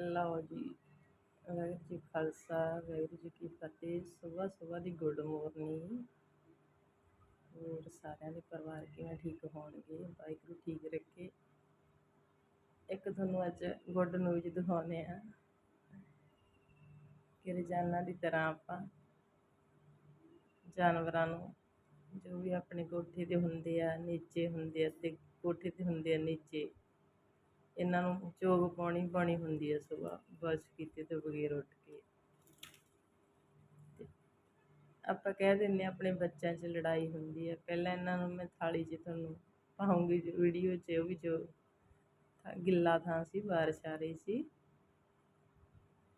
ਲਓ ਜੀ, ਵਾਹਿਗੁਰੂ ਜੀ ਖਾਲਸਾ, ਵਾਹਿਗੁਰੂ ਜੀ ਕੀ ਫਤਿਹ। ਸਵੇਰ ਸਵੇਰ ਦੀ ਗੁੱਡ ਮਾਰਨਿੰਗ। ਹੋਰ ਸਾਰਿਆਂ ਦੇ ਪਰਿਵਾਰ ਕਿਵੇਂ ਠੀਕ ਹੋਣਗੇ? ਵਾਹਿਗੁਰੂ ਠੀਕ ਰੱਖੇ। ਇੱਕ ਤੁਹਾਨੂੰ ਅੱਜ ਗੁੱਡ ਨਿਊਜ਼ ਦਿਖਾਉਂਦੇ ਆ ਕਿ ਰੋਜ਼ਾਨਾ ਦੀ ਤਰ੍ਹਾਂ ਆਪਾਂ ਜਾਨਵਰਾਂ ਨੂੰ ਜੋ ਵੀ ਆਪਣੇ ਕੋਠੇ ਤੇ ਹੁੰਦੇ ਆ, ਨੀਚੇ ਹੁੰਦੇ ਆ ਤੇ ਕੋਠੇ ਤੇ ਹੁੰਦੇ ਆ ਨੀਚੇ ਇਹਨਾਂ ਨੂੰ ਚੋਗ ਪਾਉਣੀ ਪਾਉਣੀ ਹੁੰਦੀ ਹੈ ਸੁਬਾਹ, ਬਸ ਕੀਤੇ ਤੋਂ ਬਗੈਰ ਉੱਠ ਕੇ। ਆਪਾਂ ਕਹਿ ਦਿੰਦੇ ਹਾਂ ਆਪਣੇ ਬੱਚਿਆਂ 'ਚ ਲੜਾਈ ਹੁੰਦੀ ਹੈ। ਪਹਿਲਾਂ ਇਹਨਾਂ ਨੂੰ ਮੈਂ ਥਾਲੀ 'ਚ ਤੁਹਾਨੂੰ ਪਾਉਂਗੀ, ਵੀਡੀਓ 'ਚ ਉਹ ਵੀ ਜੋ ਥਾਂ- ਗਿੱਲਾ ਥਾਂ ਸੀ, ਬਾਰਿਸ਼ ਆ ਰਹੀ ਸੀ।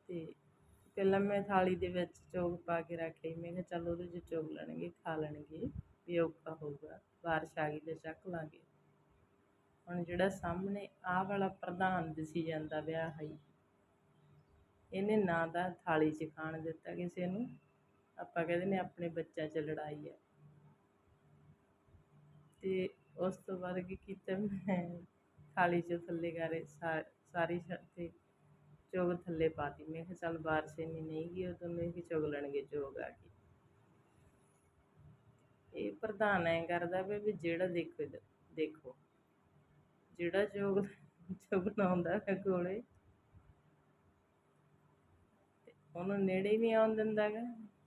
ਤੇ ਪਹਿਲਾਂ ਮੈਂ ਥਾਲੀ ਦੇ ਵਿੱਚ ਚੋਗ ਪਾ ਕੇ ਰੱਖ ਲਈ। ਮੈਂ ਕਿਹਾ ਚੱਲ ਉਹਦੇ 'ਚ ਚੋਗ ਲੈਣਗੇ, ਖਾ ਲੈਣਗੇ, ਵੀ ਔਖਾ ਹੋਊਗਾ। ਬਾਰਿਸ਼ ਆ ਗਈ ਤੇ ਚੱਕ ਲਾਂਗੇ। ਹੁਣ ਜਿਹੜਾ ਸਾਹਮਣੇ ਆਹ ਵਾਲਾ ਪ੍ਰਧਾਨ ਦਿਸੀ ਜਾਂਦਾ ਵਿਆਹ ਹੈ ਇਹਨੇ ਨਾ ਦਾ ਥਾਲੀ 'ਚ ਖਾਣ ਦਿੱਤਾ ਕਿਸੇ ਨੂੰ, ਆਪਾਂ ਕਹਿੰਦੇ ਨੇ ਆਪਣੇ ਬੱਚਿਆਂ 'ਚ ਲੜਾਈ ਹੈ ਤੇ ਉਸ ਤੋਂ ਬਾਅਦ ਕੀ ਕੀਤਾ ਮੈਂ, ਥਾਲੀ 'ਚ ਥੱਲੇ ਕਰੇ ਸਾਰੀ ਛੱਤ ਤੇ ਚੋਗ ਥੱਲੇ ਪਾਤੀ ਮੈਂ ਕਿਹਾ ਚੱਲ ਬਾਰਿਸ਼ ਇੰਨੀ ਨਹੀਂ ਗਈ, ਉਦੋਂ ਮੈਂ ਕਿ ਚੁਗ ਲੈਣਗੇ, ਚੋਗ ਆ ਕੇ ਇਹ ਪ੍ਰਧਾਨ ਐ ਕਰਦਾ ਵੀ ਜਿਹੜਾ ਦੇਖੋ ਦੇਖੋ। ਜਿਹੜਾ ਚੋਗ ਚੁਗਣਾ ਹੁੰਦਾ ਹੈ ਕੋਲੇ। ਉਹਨੂੰ ਨੇੜੇ ਹੀ ਨਹੀਂ ਆਉਣ ਦਿੰਦਾ ਗਾ।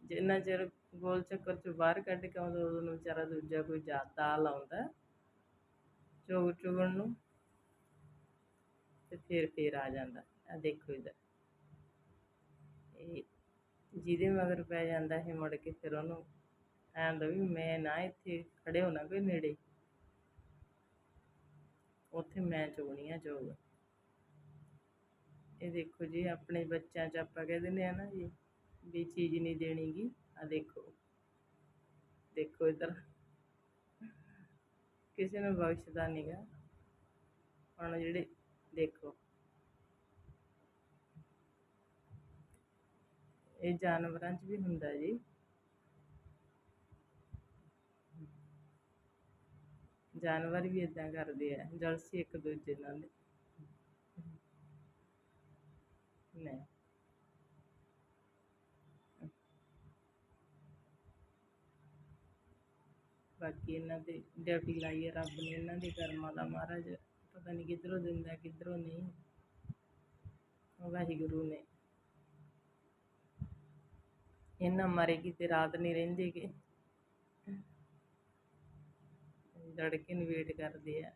ਜਿੰਨਾ ਚਿਰ ਗੋਲ ਚੱਕਰ ਚੋਂ ਬਾਹਰ ਕੱਢ ਕੇ ਆਉਂਦਾ, ਉਦੋਂ ਵਿਚਾਰਾ ਦੂਜਾ ਕੋਈ ਜਾਤਾ ਲਾਉਂਦਾ ਚੋਗ ਚੁਗਣ ਨੂੰ। ਤੇ ਫਿਰ ਫੇਰ ਆ ਜਾਂਦਾ। ਆ ਦੇਖੋ ਇਧਰ ਇਹ ਜਿਹਦੇ ਮਗਰ ਪੈ ਜਾਂਦਾ ਇਹ ਮੁੜ ਕੇ, ਫਿਰ ਉਹਨੂੰ ਐਂ ਹੁੰਦਾ ਵੀ ਮੈਂ ਨਾ ਇੱਥੇ ਖੜੇ ਹੋਣਾ ਕੋਈ ਨੇੜੇ। ਉੱਥੇ ਮੈਂ ਚੁਗਣੀ ਆ ਚੋਗ ਇਹ ਦੇਖੋ ਜੀ, ਆਪਣੇ ਬੱਚਿਆਂ 'ਚ ਆਪਾਂ ਕਹਿ ਦਿੰਦੇ ਆ ਨਾ ਜੀ, ਵੀ ਚੀਜ਼ ਨਹੀਂ ਦੇਣੀ ਆ ਦੇਖੋ। ਦੇਖੋ ਇਧਰ। ਕਿਸੇ ਨੂੰ ਬਖਸ਼ਦਾ ਨਹੀਂਗਾ ਹੁਣ ਜਿਹੜੇ, ਦੇਖੋ। ਇਹ ਜਾਨਵਰਾਂ 'ਚ ਵੀ ਹੁੰਦਾ ਜੀ। ਜਾਨਵਰ ਵੀ ਇਦਾਂ ਕਰਦੇ ਆ, ਜਲਸੀ ਇੱਕ ਦੂਜੇ ਨਾਲ। ਨਹੀਂ। ਬਾਕੀ ਇਹਨਾਂ ਦੇ ਡਿਊਟੀ ਲਾਈ ਹੈ ਰੱਬ ਨੇ ਇਹਨਾਂ ਦੇ ਕਰਮਾਂ ਦਾ ਮਹਾਰਾਜ ਪਤਾ ਨਹੀਂ ਕਿੱਧਰੋਂ ਦਿੰਦਾ, ਕਿੱਧਰੋਂ ਨਹੀਂ। ਵਾਹਿਗੁਰੂ ਨੇ। ਇਹਨਾਂ ਮਾਰੇ ਕਿਤੇ ਰਾਤ ਨਹੀਂ ਰਹਿੰਦੇ ਕਿ ਲੜਕੇ ਨੂੰ ਵੇਟ ਕਰਦੇ ਆ।